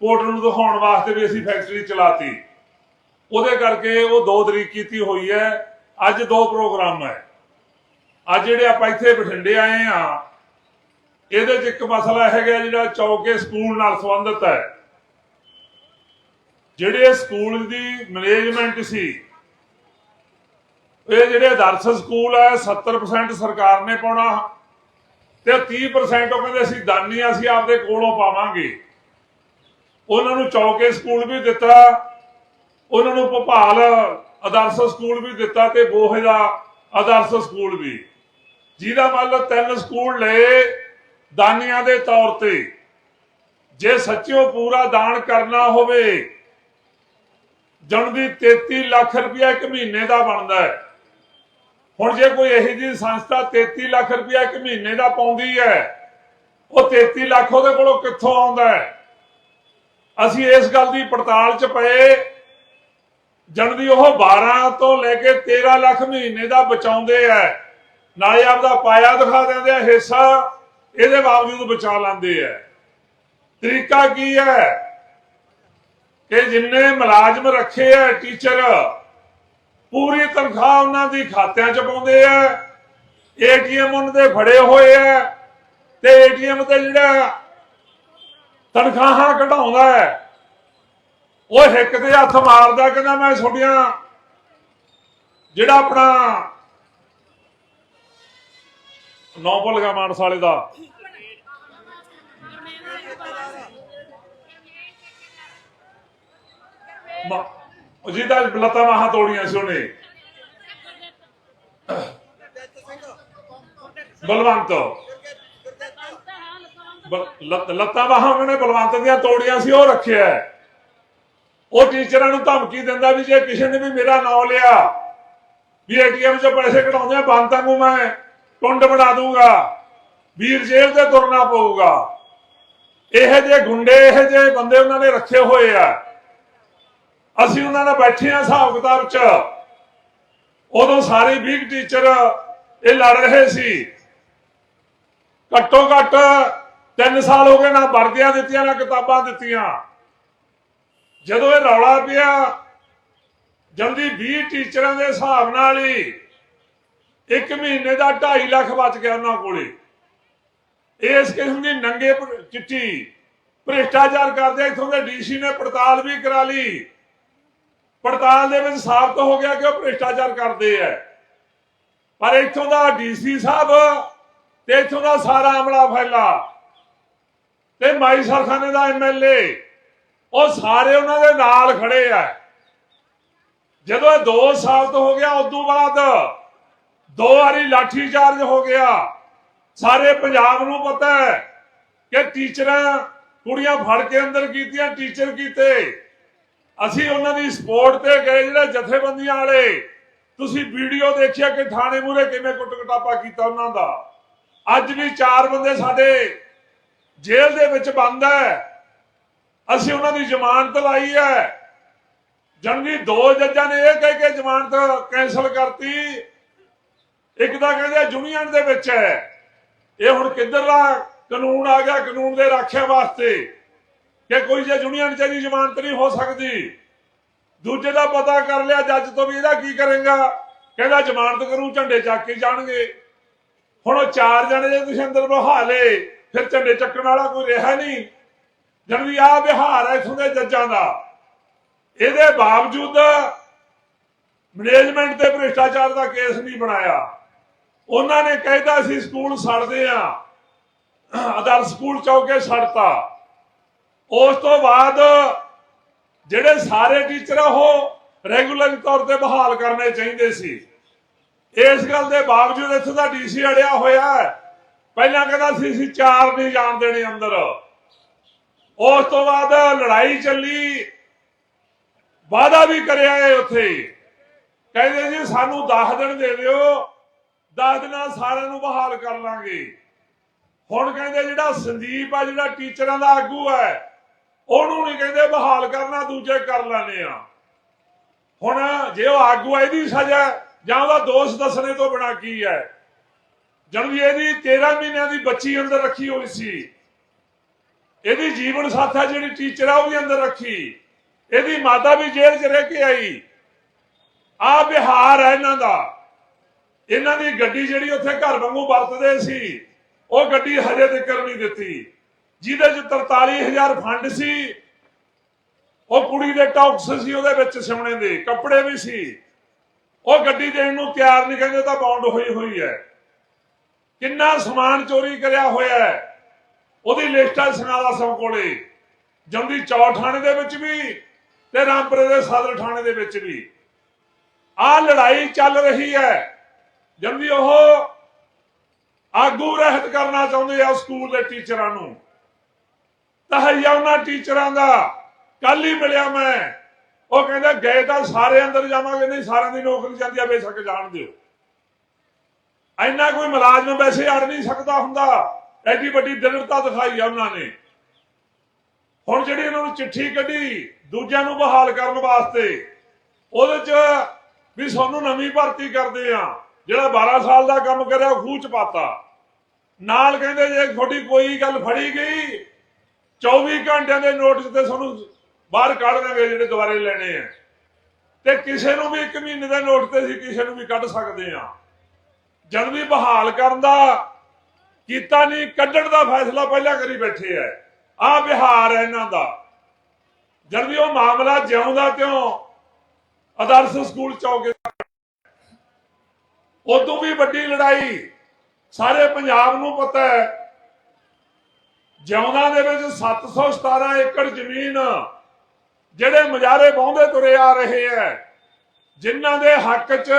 Court ਨੂੰ ਦਿਖਾਉਣ ਵਾਸਤੇ ਵੀ ਅਸੀਂ ਫੈਕਟਰੀ ਚਲਾਤੀ। ਉਹਦੇ ਕਰਕੇ ਉਹ ਦੋ ਤਰੀਕ ਕੀਤੀ ਹੋਈ ਹੈ। ਅੱਜ ਦੋ ਪ੍ਰੋਗਰਾਮ ਹੈ। ਅੱਜ ਜਿਹੜੇ ਆਪਾਂ ਇੱਥੇ ਬਠਿੰਡੇ ਆਏ ਆ ਇਹਦੇ 'ਚ ਇੱਕ ਮਸਲਾ ਹੈਗਾ ਜਿਹੜਾ ਚੌਕੇ ਸਕੂਲ ਨਾਲ ਸੰਬੰਧਿਤ ਹੈ। ਜਿਹੜੇ ਸਕੂਲ ਦੀ ਮੈਨੇਜਮੈਂਟ ਸੀ, ਇਹ ਜਿਹੜੇ ਆਦਰਸ਼ ਸਕੂਲ ਹੈ 70% ਸਰਕਾਰ ਨੇ ਪਾਉਣਾ ਤੇ 30% ਉਹ ਕਹਿੰਦੇ ਅਸੀਂ ਦਾਨੀ ਅਸੀਂ ਆਪਦੇ ਕੋਲੋਂ ਪਾਵਾਂਗੇ। ਉਹਨਾਂ ਨੂੰ ਚੌਕੇ ਸਕੂਲ ਵੀ ਦਿੱਤਾ, ਉਹਨਾਂ ਨੂੰ ਭੋਪਾਲ ਆਦਰਸ਼ ਸਕੂਲ ਵੀ ਦਿੱਤਾ ਤੇ ਬੋਹੇ ਦਾ ਆਦਰਸ਼ ਸਕੂਲ ਵੀ। ਜਿਹਦਾ ਮਤਲਬ ਤਿੰਨ ਸਕੂਲ ਲਏ ਦਾਨੀਆਂ ਦੇ ਤੌਰ ਤੇ। ਜੇ ਸੱਚਿਓ ਪੂਰਾ ਦਾਨ ਕਰਨਾ ਹੋਵੇ ਜਣ ਦੀ 33 ਲੱਖ ਰੁਪਇਆ ਇੱਕ ਮਹੀਨੇ ਦਾ ਬਣਦਾ ਹੈ। ਹੁਣ ਜੇ ਕੋਈ ਇਹੋ ਜਿਹੀ ਸੰਸਥਾ 33 ਲੱਖ ਰੁਪਇਆ ਇੱਕ ਮਹੀਨੇ ਦਾ ਪਾਉਂਦੀ ਹੈ, ਉਹ 33 ਲੱਖ ਉਹਦੇ ਕੋਲੋਂ ਕਿੱਥੋਂ ਆਉਂਦਾ ਹੈ? ਅਸੀਂ ਇਸ ਗੱਲ ਦੀ ਪੜਤਾਲ 'ਚ ਪਏ। ਜਣ ਉਹ 12 ਤੋਂ ਲੈ ਕੇ 13 ਲੱਖ ਮਹੀਨੇ ਦਾ ਬਚਾਉਂਦੇ ਐ ਨਾਲੇ ਆਪਦਾ ਪਾਇਆ ਦਿਖਾ ਦਿੰਦੇ ਆ, ਹਿੱਸਾ ਇਹਦੇ ਬਾਵਜੂਦ ਬਚਾ ਲੈਂਦੇ ਐ ਤਰੀਕਾ ਕੀ ਹੈ ਕਿ ਜਿੰਨੇ ਮੁਲਾਜ਼ਮ ਰੱਖੇ ਐ ਟੀਚਰ, ਪੂਰੀ ਤਨਖਾਹ ਉਹਨਾਂ ਦੀ ਖਾਤਿਆਂ 'ਚ ਪਾਉਂਦੇ ਐ ਏਟੀਐਮ ਉਹਨਾਂ ਦੇ ਫੜੇ ਹੋਏ ਐ ਤੇ ਏਟੀਐਮ ਤੇ ਜਿਹੜਾ ਤਨਖਾਹਾਂ ਕਢਾਉਂਦਾ ਹੈ। ਉਹ ਹਿੱਕ ਦੇ ਹੱਥ ਮਾਰਦਾ ਕਹਿੰਦਾ ਮੈਂ ਤੁਹਾਡੀਆਂ, ਜਿਹੜਾ ਆਪਣਾ ਨੌ ਭੁੱਲ ਗਿਆ ਮਾਨਸ ਵਾਲੇ ਦਾ। ਜਿਹਦਾ ਲੱਤਾਂ ਬਾਹਾਂ ਤੋੜੀਆਂ ਸੀ ਉਹਨੇ। ਬਲਵੰਤ। ਲੱਤਾਂ ਬਾਹਾਂ ਉਹਨਾਂ ਨੇ ਬਲਵੰਤ ਦੀਆਂ ਤੋੜੀਆਂ ਸੀ, ਉਹ ਰੱਖਿਆ ਉਹ ਟੀਚਰਾਂ ਨੂੰ ਧਮਕੀ ਦਿੰਦਾ ਵੀ ਜੇ ਕਿਸੇ ਨੇ ਵੀ ਮੇਰਾ ਨਾਮ ਲਿਆ, ਵੀ ਏਟੀਐਮ 'ਚੋਂ ਪੈਸੇ ਕਢਾਉਂਦੇ ਆ ਬੰਤਾਂ ਨੂੰ ਮੈਂ ਟੁੰਡ ਬਣਾ ਦੂੰਗਾ, ਵੀਰ ਜੇਲ੍ਹ ਤੇ ਤੁਰਨਾ ਪਊਗਾ। ਇਹ ਜੇ ਗੁੰਡੇ, ਇਹ ਜੇ ਬੰਦੇ ਉਹਨਾਂ ਨੇ ਰੱਖੇ ਹੋਏ ਆ। ਅਸੀਂ ਉਹਨਾਂ ਨਾਲ ਬੈਠੇ ਆ ਹਿਸਾਬ ਕਿਤਾਬ 'ਚ। ਉਦੋਂ ਸਾਰੇ ਵੀਕ ਟੀਚਰ ਇਹ ਲੜ ਰਹੇ ਸੀ। ਘੱਟੋ ਘੱਟ 3 ਸਾਲ ਹੋ ਗਏ ਨਾ ਵਰਦੀਆਂ ਦਿੱਤੀਆਂ, ਨਾ ਕਿਤਾਬਾਂ ਦਿੱਤੀਆਂ। ਜਦੋਂ ਇਹ ਰੌਲਾ ਪਿਆ, ਜਲਦੀ 20 ਟੀਚਰਾਂ ਦੇ ਹਿਸਾਬ ਨਾਲ ਹੀ ਇੱਕ ਮਹੀਨੇ ਦਾ 2.5 ਲੱਖ ਬਚ ਗਿਆ ਉਹਨਾਂ ਕੋਲੇ। ਇਸ ਕਿਸਮ ਦੀ ਨੰਗੇ ਚਿੱਠੀ ਭ੍ਰਿਸ਼ਟਾਚਾਰ ਕਰਦੇ ਇਥੋਂ ਦੇ ਡੀਸੀ ਨੇ ਪੜਤਾਲ ਵੀ ਕਰਾ ਲਈ। ਪੜਤਾਲ ਦੇ ਵਿੱਚ ਸਾਬਤ ਹੋ ਗਿਆ ਕਿ ਉਹ ਭ੍ਰਿਸ਼ਟਾਚਾਰ ਕਰਦੇ ਐ ਪਰ ਇਥੋਂ ਦਾ ਡੀਸੀ ਸਾਹਿਬ ਤੇ ਇਥੋਂ ਦਾ ਸਾਰਾ ਅਮਲਾ ਫੈਲਾ। ਤੇ ਮਾਈ ਸਰਖਾਨੇ ਦਾ ਐਮਐਲਏ ਉਹ ਸਾਰੇ ਉਹਨਾਂ ਦੇ ਨਾਲ ਖੜੇ ਆ। ਜਦੋਂ ਇਹ 2 ਸਾਲ ਤੋਂ ਹੋ ਗਿਆ, ਉਦੋਂ ਬਾਅਦ ਦੋ ਵਾਰੀ ਲਾਠੀ ਚਾਰਜ ਹੋ ਗਿਆ। ਸਾਰੇ ਪੰਜਾਬ ਨੂੰ ਪਤਾ ਹੈ ਕਿ ਟੀਚਰਾਂ ਕੁੜੀਆਂ ਫੜ ਕੇ ਅੰਦਰ ਕੀਤੀਆਂ, ਟੀਚਰ ਕੀਤੇ। ਅਸੀਂ ਉਹਨਾਂ ਦੀ ਸਪੋਰਟ ਤੇ ਗਏ, ਜਿਹੜੇ ਜਥੇਬੰਦੀਆਂ ਵਾਲੇ। ਤੁਸੀਂ ਵੀਡੀਓ ਦੇਖਿਆ ਕਿ ਥਾਣੇ ਮੂਰੇ ਕਿਵੇਂ ਕੁੱਟ ਕਟਾਪਾ ਕੀਤਾ ਉਹਨਾਂ ਦਾ। ਅੱਜ ਵੀ ਚਾਰ ਬੰਦੇ ਸਾਡੇ ਜੇਲ੍ਹ ਦੇ ਵਿੱਚ ਬੰਦ ਹੈ। ਅਸੀਂ ਉਹਨਾਂ ਦੀ ਜ਼ਮਾਨਤ ਲਾਈ ਹੈ। ਜੰਗੀ ਦੋ ਜੱਜਾਂ ਨੇ ਇਹ ਕਹਿ ਕੇ ਜ਼ਮਾਨਤ ਕੈਨਸਲ ਕਰਤੀ। ਇੱਕ ਤਾਂ ਕਹਿੰਦੇ ਯੂਨੀਅਨ ਦੇ ਵਿੱਚ ਹੈ। ਇਹ ਹੁਣ ਕਿੱਧਰਲਾ ਕਾਨੂੰਨ ਆ ਗਿਆ, ਕਾਨੂੰਨ ਦੇ ਰੱਖਿਆ ਵਾਸਤੇ ਕਿ ਕੋਈ ਜੇ ਯੂਨੀਅਨ ਚ ਦੀ ਜ਼ਮਾਨਤ ਨਹੀਂ ਹੋ ਸਕਦੀ। ਦੂਜੇ ਦਾ ਪਤਾ ਕਰ ਲਿਆ, ਜੱਜ ਤੋਂ ਵੀ ਇਹਦਾ ਕੀ ਕਰੇਗਾ? ਕਹਿੰਦਾ ਜ਼ਮਾਨਤ ਕਰੂ, ਝੰਡੇ ਚੱਕ ਕੇ ਜਾਣਗੇ। ਹੁਣ ਉਹ ਚਾਰ ਜਣੇ ਜੇ ਤੁਸੀਂ ਅੰਦਰ ਬਹਾ ਲੇ ਫਿਰ ਝੰਡੇ ਚੱਕਣ ਵਾਲਾ ਕੋਈ ਰਿਹਾ ਨਹੀਂ। ਜਦ ਵੀ ਆ ਬਿਹਾਰ ਹੈ ਇਥੋਂ ਦੇ ਜੱਜਾਂ ਦਾ, ਇਹਦੇ ਬਾਵਜੂਦ ਮੈਨੇਜਮੈਂਟ ਤੇ ਭ੍ਰਿਸ਼ਟਾਚਾਰ ਦਾ ਕੇਸ ਨਹੀਂ ਬਣਾਇਆ। ਉਹਨਾਂ ਨੇ ਕਹਿਤਾ ਸੀ ਸਕੂਲ ਸੜਦੇ ਆ ਆਦਰ ਸਕੂਲ ਚੌਕੇ ਸੜਤਾ। ਉਸ ਤੋਂ ਬਾਅਦ ਜਿਹੜੇ ਸਾਰੇ ਟੀਚਰ ਆ, ਉਹ ਰੈਗੂਲਰ ਤੌਰ ਤੇ ਬਹਾਲ ਕਰਨੇ ਚਾਹੀਦੇ ਸੀ। ਇਸ ਗੱਲ ਦੇ ਬਾਵਜੂਦ ਇੱਥੇ ਦਾ ਡੀਸੀ ਅੜਿਆ ਹੋਇਆ ਹੈ। ਪਹਿਲਾਂ ਕਹਿੰਦਾ ਸੀ, ਅਸੀਂ ਚਾਰ ਨਹੀਂ ਜਾਣ ਦੇਣੇ ਅੰਦਰ। ਉਸ ਤੋਂ ਬਾਅਦ ਲੜਾਈ ਚੱਲੀ। ਵਾਦਾ ਵੀ ਕਰਿਆ ਏ ਉੱਥੇ। ਕਹਿੰਦੇ ਜੀ, ਸਾਨੂੰ 10 ਦਿਨ ਦੇ ਦਿਓ। 10 ਦਿਨਾਂ ਸਾਰਿਆਂ ਨੂੰ ਬਹਾਲ ਕਰ ਲਾਂਗੇ। ਹੁਣ ਕਹਿੰਦੇ ਜਿਹੜਾ ਸੰਦੀਪ ਆ, ਜਿਹੜਾ ਟੀਚਰਾਂ ਦਾ ਆਗੂ ਹੈ, ਉਹਨੂੰ ਨਹੀਂ ਕਹਿੰਦੇ ਬਹਾਲ ਕਰਨਾ, ਦੂਜੇ ਕਰ ਲੈਣੇ ਆ। ਹੁਣ ਜੇ ਉਹ ਆਗੂ ਹੈ ਇਹਦੀ ਸਜ਼ਾ ਜਾਂ ਉਹਦਾ ਦੋਸ਼ ਦੱਸਣੇ ਤੋਂ ਬਿਨਾ ਕੀ ਹੈ? ਜਦ ਵੀ ਇਹਦੀ 13 ਮਹੀਨਿਆਂ ਦੀ ਬੱਚੀ ਅੰਦਰ ਰੱਖੀ ਹੋਈ ਸੀ, ਇਹਦੀ ਜੀਵਨ ਸਾਥਾ ਜਿਹੜੀ ਟੀਚਰ ਆ ਉਹ ਵੀ ਅੰਦਰ ਰੱਖੀ, ਇਹਦੀ ਮਾਤਾ ਵੀ ਜੇਲ੍ਹ 'ਚ ਰਹਿ ਕੇ ਆਈ। ਆ ਬਿਹਾਰ ਹੈ ਇਹਨਾਂ ਦਾ। ਇਹਨਾਂ ਦੀ ਗੱਡੀ ਜਿਹੜੀ ਉੱਥੇ ਘਰ ਵਾਂਗੂ ਵਰਤਦੇ ਸੀ, ਉਹ ਗੱਡੀ ਹਜੇ ਤੱਕ ਨਹੀਂ ਦਿੱਤੀ। ਜਿਹਦੇ 'ਚ 43000 ਫੰਡ ਸੀ, ਉਹ ਕੁੜੀ ਦੇ ਟੌਕਸ ਸੀ ਉਹਦੇ ਵਿੱਚ ਸਿਮਣੇ ਦੇ, ਕੱਪੜੇ ਵੀ ਸੀ। ਉਹ ਗੱਡੀ ਦੇਣ ਨੂੰ ਤਿਆਰ ਨਹੀਂ, ਕਹਿੰਦੇ ਤਾਂ ਬੌਂਡ ਹੋਈ ਹੋਈ ਹੈ। ਕਿੰਨਾ ਸਮਾਨ ਚੋਰੀ ਕਰਿਆ ਹੋਇਆ ਹੈ। ਉਹਦੀ ਲਿਸਟ ਹੈ ਸਨਾਲਾ ਸਭ ਕੋਲੇ ਜੰਦੀ ਚੌ ਥਾਣੇ ਦੇ ਵਿੱਚ ਵੀ ਤੇ ਰਾਮਪੁਰੇ ਦੇ ਸਦਰ ਥਾਣੇ ਦੇ ਵਿੱਚ ਵੀ। ਆ ਲੜਾਈ ਚੱਲ ਰਹੀ ਹੈ। ਜੰਦੀ ਉਹ ਆਗੂ ਰਹਿਤ ਕਰਨਾ ਚਾਹੁੰਦੇ ਆ ਸਕੂਲ ਦੇ ਟੀਚਰਾਂ ਨੂੰ। ਤਹਈਆ ਉਹਨਾਂ ਟੀਚਰਾਂ ਦਾ। ਕੱਲ ਹੀ ਮਿਲਿਆ ਮੈਂ। ਉਹ ਕਹਿੰਦਾ ਗਏ ਤਾਂ ਸਾਰੇ ਅੰਦਰ ਜਾਵਾਂਗੇ, ਨਹੀਂ ਸਾਰਿਆਂ ਦੀ ਨੌਕਰੀ ਜਾਂਦੀ ਆ, ਬੇਸ਼ੱਕ ਜਾਣ ਦਿਓ। ਇੰਨਾ ਕੋਈ ਮੁਲਾਜ਼ਮ ਵੈਸੇ ਅੜ ਨਹੀਂ ਸਕਦਾ ਹੁੰਦਾ। ਐਡੀ ਵੱਡੀ ਦਿਲਤਾ ਦਿਖਾਈ ਆ ਉਹਨਾਂ ਨੇ। ਹੁਣ ਜਿਹੜੀ ਇਹਨਾਂ ਨੂੰ ਚਿੱਠੀ ਕੱਢੀ, ਦੂਜਿਆਂ ਨੂੰ ਬਹਾਲ ਕਰਨ ਵਾਸਤੇ, ਉਹਦੇ ਚ ਵੀ ਸਾਨੂੰ ਨਵੀਂ ਭਰਤੀ ਕਰਦੇ ਆ। ਜਿਹੜਾ 12 ਸਾਲ ਦਾ ਕੰਮ ਕਰਿਆ ਉਹ ਖੂਹ ਚ ਪਾਤਾ। ਨਾਲ ਕਹਿੰਦੇ ਜੇ ਤੁਹਾਡੀ ਕੋਈ ਗੱਲ ਫੜੀ ਗਈ 24 ਘੰਟਿਆਂ ਦੇ ਨੋਟਿਸ ਤੇ ਤੁਹਾਨੂੰ ਬਾਹਰ ਕੱਢ ਦੇਣਗੇ ਜਿਹੜੇ ਦੁਬਾਰੇ ਲੈਣੇ ਆ। ਤੇ ਕਿਸੇ ਨੂੰ ਵੀ ਇੱਕ ਮਹੀਨੇ ਦੇ ਨੋਟਿਸ ਤੇ ਅਸੀਂ ਕਿਸੇ ਨੂੰ ਵੀ ਕੱਢ ਸਕਦੇ ਆ। ਜਦ ਵੀ ਬਹਾਲ ਕਰਨ ਦਾ ਕੀਤਾ ਨਹੀਂ, ਕੱਢਣ ਦਾ ਫੈਸਲਾ ਪਹਿਲਾਂ ਕਰੀ ਬੈਠੇ ਐ। ਆ ਬਿਹਾਰ ਹੈ ਇਹਨਾਂ ਦਾ। ਜਦ ਵੀ ਉਹ ਮਾਮਲਾ ਜਿਉਂਦਾ ਕਿਉਂ ਆਦਰਸ਼ ਸਕੂਲ ਚੌਕੇ ਉਦੋਂ ਵੀ ਵੱਡੀ ਲੜਾਈ, ਸਾਰੇ ਪੰਜਾਬ ਨੂੰ ਪਤਾ ਹੈ ਜਿਉਂਦਾ ਦੇ ਵਿੱਚ 717 ਏਕੜ ਜ਼ਮੀਨ ਜਿਹੜੇ ਮਜਾਰੇ ਬਾਉਂਦੇ ਤੁਰੇ ਆ ਰਹੇ ਐ। ਜਿਨ੍ਹਾਂ ਦੇ ਹੱਕ 'ਚ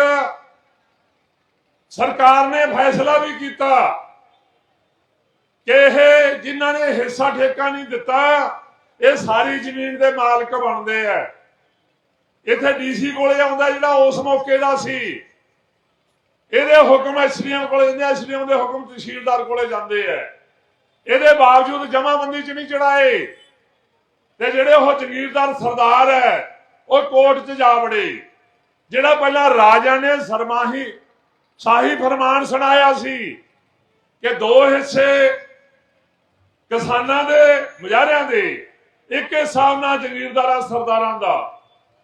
ਸਰਕਾਰ ਨੇ ਫੈਸਲਾ ਵੀ ਕੀਤਾ ਕਿ ਇਹ ਜਿਨ੍ਹਾਂ ਨੇ ਹਿੱਸਾ ਠੇਕਾ ਨਹੀਂ ਦਿੱਤਾ, ਇਹ ਸਾਰੀ ਜ਼ਮੀਨ ਦੇ ਮਾਲਕ ਬਣਦੇ ਆ। ਇੱਥੇ ਡੀਸੀ ਕੋਲੇ ਆਉਂਦਾ ਜਿਹੜਾ ਉਸ ਮੌਕੇ ਦਾ ਸੀ। ਇਹਦੇ ਹੁਕਮ ਐਸਡੀਐਮ ਕੋਲੇ ਜਾਂਦੇ ਐਸਡੀਐਮ ਦੇ ਹੁਕਮ ਤਹਿਸੀਲਦਾਰ ਕੋਲੇ ਜਾਂਦੇ ਆ। ਇਹਦੇ ਬਾਵਜੂਦ ਜਮਾਬੰਦੀ ਚ ਨਹੀਂ ਚੜਾਏ ਤੇ ਜਿਹੜੇ ਉਹ ਜ਼ਮੀਰਦਾਰ ਸਰਦਾਰ ਹੈ ਉਹ ਕੋਰਟ 'ਚ ਜਾ ਵੜੇ। ਜਿਹੜਾ ਪਹਿਲਾਂ ਰਾਜਾ ਨੇ ਸਰਮਾਹੀ ਸ਼ਾਹੀ ਫਰਮਾਨ ਸੁਣਾਇਆ ਸੀ ਕਿ ਦੋ ਹਿੱਸੇ ਕਿਸਾਨਾਂ ਦੇ, ਮੁਜ਼ਾਹਰਿਆਂ ਦੇ, ਇੱਕ ਹਿੱਸਾ ਨਾਲ ਜ਼ਮੀਰਦਾਰਾਂ ਸਰਦਾਰਾਂ ਦਾ।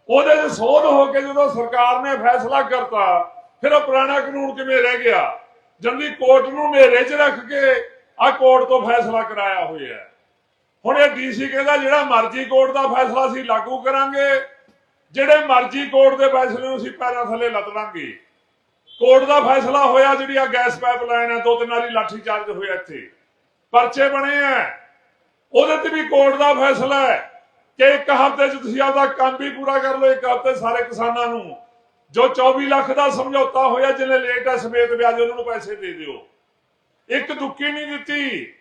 ਉਹਦੇ 'ਚ ਸੋਧ ਹੋ ਕੇ ਜਦੋਂ ਸਰਕਾਰ ਨੇ ਫੈਸਲਾ ਕਰਤਾ, ਫਿਰ ਉਹ ਪੁਰਾਣਾ ਕਾਨੂੰਨ ਕਿਵੇਂ ਰਹਿ ਗਿਆ? ਜੰਦੀ ਕੋਰਟ ਨੂੰ ਨੇਰੇ 'ਚ ਰੱਖ ਕੇ ਆ ਕੋਰਟ ਤੋਂ ਫੈਸਲਾ ਕਰਾਇਆ ਹੋਇਆ ਹੁਣ ਇਹ ਡੀਸੀ ਕਹਿੰਦਾ ਜਿਹੜਾ ਮਰਜ਼ੀ ਕੋਰਟ ਦਾ ਫੈਸਲਾ ਅਸੀਂ ਲਾਗੂ ਕਰਾਂਗੇ, ਜਿਹੜੇ ਮਰਜ਼ੀ ਕੋਰਟ ਦੇ ਫੈਸਲੇ ਨੂੰ ਅਸੀਂ ਪੈਰਾਂ ਥੱਲੇ ਲੱਤ ਲਾਂਗੇ। ਕੋਰਟ ਦਾ ਫੈਸਲਾ ਹੋਇਆ ਜਿਹੜੀ ਆ ਗੈਸ ਪਾਈਪਲਾਈਨ ਹੈ, ਦੋ ਤਿੰਨ ਵਾਰੀ ਲਾਠੀ ਚਾਰਜ ਹੋਇਆ ਇੱਥੇ। ਪਰਚੇ ਬਣੇ ਆ। ਉਹਦੇ ਤੇ ਵੀ ਕੋਰਟ ਦਾ ਫੈਸਲਾ ਹੈ ਕਿ ਇੱਕ ਹਫ਼ਤੇ 'ਚ ਤੁਸੀਂ ਆਪਦਾ ਕੰਮ ਵੀ ਪੂਰਾ ਕਰ ਲਓ, ਇੱਕ ਹਫ਼ਤੇ ਸਾਰੇ ਕਿਸਾਨਾਂ ਨੂੰ। ਜੋ 24 ਲੱਖ ਦਾ ਸਮਝੌਤਾ ਹੋਇਆ, ਜਿਹਨੇ ਲੇਟ ਹੈ ਸਮੇਤ ਵਿਆਜ ਉਹਨਾਂ ਨੂੰ ਪੈਸੇ ਦੇ ਦਿਓ। ਇੱਕ ਦੁੱਕੀ ਨਹੀਂ ਦਿੱਤੀ।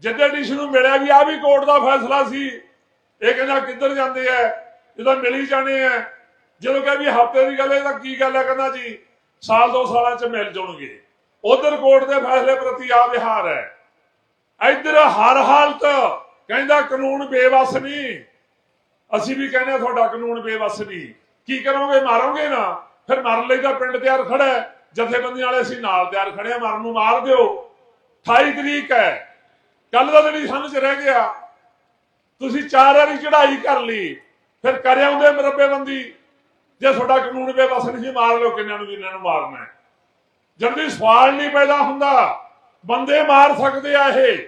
ਜਿੱਦੇ ਡੀਸ਼ ਨੂੰ ਮਿਲਿਆ ਵੀ ਆ ਵੀ ਕੋਰਟ ਦਾ ਫੈਸਲਾ ਸੀ। ਇਹ ਕਹਿੰਦਾ ਕਿੱਧਰ ਜਾਂਦੇ ਐ ਜਦੋਂ ਮਿਲ ਹੀ ਜਾਣੇ ਐ ਜਦੋਂ ਕਹੇ ਵੀ ਹਫ਼ਤੇ ਦੀ ਗੱਲ ਹੈ ਤਾਂ ਕੀ ਗੱਲ ਹੈ ਕਹਿੰਦਾ ਜੀ? ਸਾਲ ਦੋ ਸਾਲਾਂ ਚ ਮਿਲ ਜਾਣਗੇ। ਉਧਰ ਕੋਰਟ ਦੇ ਫੈਸਲੇ ਪ੍ਰਤੀ ਆ ਵਿਹਾਰ ਹੈ। ਇੱਧਰ ਹਰ ਹਾਲਤ ਕਹਿੰਦਾ ਕਾਨੂੰਨ ਬੇਵਸ ਨਹੀਂ ਅਸੀਂ ਵੀ ਕਹਿੰਦੇ ਤੁਹਾਡਾ ਕਾਨੂੰਨ ਬੇਵਸ ਨਹੀਂ ਕੀ ਕਰੋਗੇ? ਮਾਰੋਗੇ ਨਾ? ਫਿਰ ਮਰਨ ਲਈ ਤਾਂ ਪਿੰਡ ਤਿਆਰ ਖੜਾ ਹੈ। ਜਥੇਬੰਦੀਆਂ ਵਾਲੇ ਅਸੀਂ ਨਾਲ ਤਿਆਰ ਖੜੇ ਆ ਮਰਨ ਨੂੰ ਮਾਰ ਦਿਓ। 28 ਤਰੀਕ ਹੈ। ਕੱਲ ਦਾ ਦਿਨ ਸਮਝ ਰਹਿ ਗਿਆ। ਤੁਸੀਂ ਚਾਰ ਵਾਰੀ ਚੜ੍ਹਾਈ ਕਰ ਲਈ। ਫਿਰ ਕਰਿਆ ਆਉਂਦੇ ਮਰੱਬੇਬੰਦੀ। ਜੇ ਤੁਹਾਡਾ ਕਾਨੂੰਨ ਬੇਵਸ ਨਹੀਂ ਸੀ ਮਾਰ ਲਓ ਕਿੰਨਾਂ ਨੂੰ ਜਿੰਨਾਂ ਨੂੰ ਮਾਰਨਾ ਹੈ। ਜਲਦੀ ਸਵਾਲ ਨਹੀਂ ਪੈਦਾ ਹੁੰਦਾ। ਬੰਦੇ ਮਾਰ ਸਕਦੇ ਆ ਇਹ,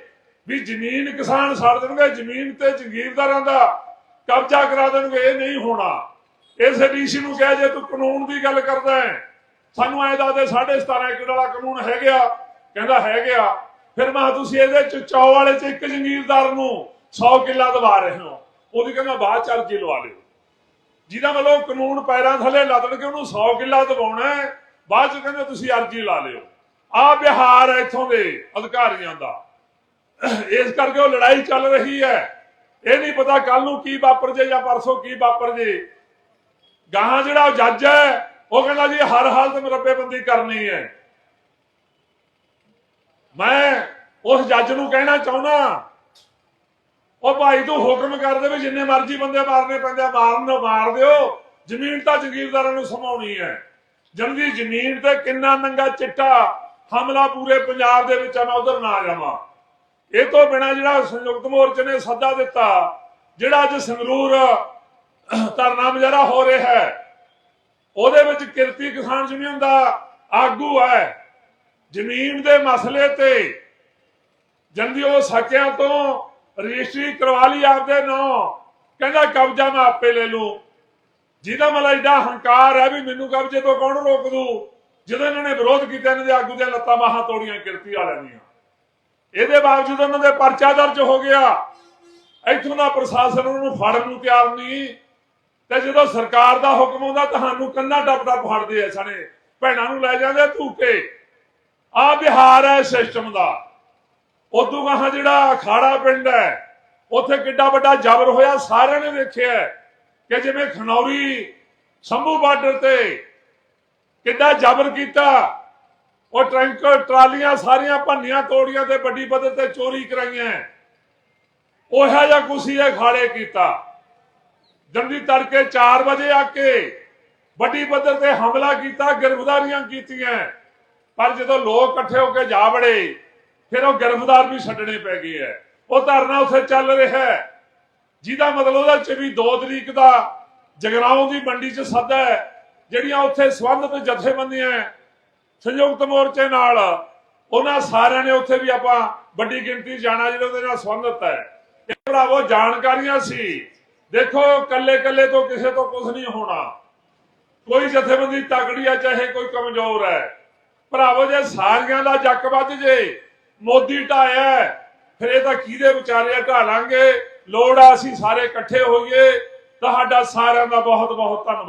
ਵੀ ਜ਼ਮੀਨ ਕਿਸਾਨ ਛੱਡ ਦੇਣਗੇ, ਜ਼ਮੀਨ ਤੇ ਜ਼ਗੀਰਦਾਰਾਂ ਦਾ ਕਬਜ਼ਾ ਕਰਾ ਦੇਣਗੇ, ਇਹ ਨਹੀਂ ਹੋਣਾ। ਇਸ ਡੀਸੀ ਨੂੰ ਕਹੇ, ਜੇ ਤੂੰ ਕਾਨੂੰਨ ਦੀ ਗੱਲ ਕਰਦਾ ਹੈ, ਸਾਨੂੰ ਐ ਦੱਸ ਦੇ 17.5 ਏਕੜ ਵਾਲਾ ਕਾਨੂੰਨ ਹੈ ਗਿਆ ਕਹਿੰਦਾ ਹੈ ਗਿਆ ਫਿਰ ਮੈਂ ਤੁਸੀਂ ਇਹਦੇ ਚ ਚੌ ਵਾਲੇ ਚ ਇੱਕ ਜ਼ਮੀਰਦਾਰ ਨੂੰ 100 ਕਿੱਲਾ ਦਵਾ ਰਹੇ ਹੋ। ਉਹਦੀ ਕਹਿੰਦਾ ਬਾਅਦ ਚੱਲ ਅਰਜੀ ਲਵਾ ਲਿਓ। ਜਿਹਦਾ ਮਤਲਬ ਕਾਨੂੰਨ ਪੈਰਾਂ ਥੱਲੇ ਲੱਦਣ ਕੇ ਉਹਨੂੰ 100 ਕਿੱਲਾ ਦਵਾਉਣਾ ਹੈ, ਬਾਅਦ ਚ ਕਹਿੰਦੇ ਤੁਸੀਂ ਅਰਜੀ ਲਾ ਲਿਓ। ਆ ਬਿਹਾਰ ਹੈ ਇੱਥੋਂ ਦੇ ਅਧਿਕਾਰੀਆਂ ਦਾ। ਇਸ ਕਰਕੇ ਉਹ ਲੜਾਈ ਚੱਲ ਰਹੀ ਹੈ। ਇਹ ਨਹੀਂ ਪਤਾ ਕੱਲ ਨੂੰ ਕੀ ਵਾਪਰ ਜੇ ਜਾਂ ਪਰਸੋਂ ਕੀ ਵਾਪਰ ਜੇ। ਗਾਹਾਂ ਜਿਹੜਾ ਜੱਜ ਹੈ, ਉਹ ਕਹਿੰਦਾ ਜੀ ਹਰ ਹਾਲਤ ਮਰੱਬੇਬੰਦੀ ਕਰਨੀ ਹੈ। ਮੈਂ ਉਸ ਜੱਜ ਨੂੰ ਕਹਿਣਾ ਚਾਹੁੰਦਾ ਉਹ ਭਾਈ ਤੂੰ ਹੁਕਮ ਕਰ ਦੇ ਵੀ ਜਿੰਨੇ ਮਰਜ਼ੀ ਬੰਦੇ ਮਾਰਨੇ ਪੈਂਦੇ ਆ, ਮਾਰਨ ਮਾਰ ਦਿਓ। ਜ਼ਮੀਨ ਤਾਂ ਜ਼ਗੀਰਦਾਰਾਂ ਨੂੰ ਸਮਾਉਣੀ ਹੈ। ਜਨਦੀ ਜ਼ਮੀਨ ਤੇ ਕਿੰਨਾ ਨੰਗਾ ਚਿੱਟਾ ਹਮਲਾ ਪੂਰੇ ਪੰਜਾਬ ਦੇ ਵਿੱਚ ਆ, ਮੈਂ ਉਧਰ ਨਾ ਜਾਵਾਂ। ਇਹ ਤੋਂ ਬਿਨਾ ਜਿਹੜਾ ਸੰਯੁਕਤ ਮੋਰਚੇ ਨੇ ਸੱਦਾ ਦਿੱਤਾ, ਜਿਹੜਾ ਅੱਜ ਸੰਗਰੂਰ, ਧਰਨਾ ਮੁਜ਼ਾਹਰਾ ਹੋ ਰਿਹਾ ਹੈ, ਉਹਦੇ ਵਿੱਚ ਕਿਰਤੀ ਕਿਸਾਨ ਯੂਨੀਅਨ ਦਾ ਆਗੂ ਹੈ। ਜ਼ਮੀਨ ਦੇ ਮਸਲੇ ਤੇ ਜੰਦੀ ਉਹ ਸਾਕਿਆਂ ਤੋਂ ਰਜਿਸਟਰੀ ਕਰਵਾ ਲਈ ਆਪਦੇ ਨਾਂ। ਕਹਿੰਦਾ ਕਬਜ਼ਾ ਮੈਂ ਆਪੇ ਲੈ ਲੂੰ। ਜਿਹਦਾ ਮਤਲਬ ਏਡਾ ਹੰਕਾਰ ਹੈ ਵੀ ਮੈਨੂੰ ਕਬਜ਼ੇ ਤੋਂ ਕੌਣ ਰੋਕ ਦੂ? ਜਦੋਂ ਇਹਨਾਂ ਨੇ ਵਿਰੋਧ ਕੀਤਾ, ਇਹਨਾਂ ਦੇ ਆਗੂ ਦੀਆਂ ਲੱਤਾਂ ਬਾਹਾਂ ਤੋੜੀਆਂ, ਕਿਰਤੀ ਵਾਲਿਆਂ ਦੀਆਂ ਇਹਦੇ ਬਾਵਜੂਦ ਉਹਨਾਂ ਦੇ ਪਰਚਾ ਦਰਜ ਹੋ ਗਿਆ। ਇੱਥੋਂ ਦਾ ਪ੍ਰਸ਼ਾਸਨ ਉਹਨਾਂ ਨੂੰ ਫੜਨ ਨੂੰ ਤਿਆਰ ਨਹੀਂ। ਤੇ ਜਦੋਂ ਸਰਕਾਰ ਦਾ ਹੁਕਮ ਆਉਂਦਾ, ਤੁਹਾਨੂੰ ਕੰਨਾ ਟੱਪ ਟੱਪ ਫੜਦੇ ਆ ਸਣੇ ਭੈਣਾਂ ਨੂੰ ਲੈ ਜਾਂਦੇ ਧੂਕੇ ਆ ਬਿਹਾਰ ਹੈ ਸਿਸਟਮ ਦਾ। ਉਦੋਂ ਗਾਹਾਂ ਜਿਹੜਾ ਅਖਾੜਾ ਪਿੰਡ ਹੈ, ਉੱਥੇ ਕਿੱਡਾ ਵੱਡਾ ਜ਼ਬਰ ਹੋਇਆ, ਸਾਰਿਆਂ ਨੇ ਦੇਖਿਆ ਕਿ ਜਿਵੇਂ ਖਨੌਰੀ ਸੰਭੂ ਬਾਰਡਰ ਤੇ ਕਿੱਡਾ ਜ਼ਬਰ ਕੀਤਾ। ਉਹ ਟਰੈਂਕਰ ਟਰਾਲੀਆਂ ਸਾਰੀਆਂ ਭੰਨੀਆਂ ਤੋੜੀਆਂ ਤੇ ਵੱਡੀ ਪੱਧਰ ਤੇ ਚੋਰੀ ਕਰਾਈਆਂ ਉਹ ਜਿਹਾ ਕੁਛ ਹੀ ਕੀਤਾ। ਜੰਦੀ ਤੜਕੇ 4 ਵਜੇ ਆ ਕੇ ਵੱਡੀ ਪੱਧਰ ਤੇ ਹਮਲਾ ਕੀਤਾ, ਗ੍ਰਿਫਤਾਰੀਆਂ ਕੀਤੀਆਂ। ਪਰ ਜਦੋਂ ਲੋਕ ਇਕੱਠੇ ਹੋ ਕੇ ਜਾ ਵੜੇ ਫਿਰ ਉਹ ਗ੍ਰਿਫਤਾਰ ਵੀ ਛੱਡਣੇ ਪੈ ਗਏ ਐ। ਉਹ ਧਰਨਾ ਉੱਥੇ ਚੱਲ ਰਿਹਾ ਹੈ ਜਿਹਦਾ ਮਤਲਬ ਉਹਦਾ ਚ ਵੀ 2 ਤਰੀਕ ਦਾ ਜਗਰਾਉਂ ਦੀ ਮੰਡੀ 'ਚ ਸੱਦਾ ਹੈ ਜਿਹੜੀਆਂ ਉੱਥੇ ਸੰਬੰਧਿਤ ਜਥੇਬੰਦੀਆਂ ਸੰਯੁਕਤ ਮੋਰਚੇ ਨਾਲ। ਉਹਨਾਂ ਸਾਰਿਆਂ ਨੇ ਉੱਥੇ ਵੀ ਆਪਾਂ ਵੱਡੀ ਗਿਣਤੀ ਜਾਣਾ ਜਿਹੜਾ ਉਹਦੇ ਨਾਲ ਸੰਬੰਧਿਤ ਹੈ ਇਹ ਭਰਾਵੋ ਜਾਣਕਾਰੀਆਂ ਸੀ। ਦੇਖੋ ਕੱਲੇ ਕੱਲੇ ਤੋਂ ਕਿਸੇ ਤੋਂ ਕੁਝ ਨਹੀਂ ਹੋਣਾ। ਕੋਈ ਜਥੇਬੰਦੀ ਤਕੜੀ ਆ ਚਾਹੇ ਕੋਈ ਕਮਜ਼ੋਰ ਹੈ ਭਰਾਵੋ, ਜੇ ਸਾਰਿਆਂ ਦਾ ਜੱਕ ਵੱਜ ਜੇ ਮੋਦੀ ਢਾਇਆ ਫਿਰ ਇਹ ਤਾਂ ਕਿਹਦੇ ਵਿਚਾਰੇ ਢਾਲਾਂਗੇ? ਲੋੜ ਆ ਅਸੀਂ ਸਾਰੇ ਇਕੱਠੇ ਹੋਈਏ। ਤੁਹਾਡਾ ਸਾਰਿਆਂ ਦਾ ਬਹੁਤ ਬਹੁਤ ਧੰਨਵਾਦ।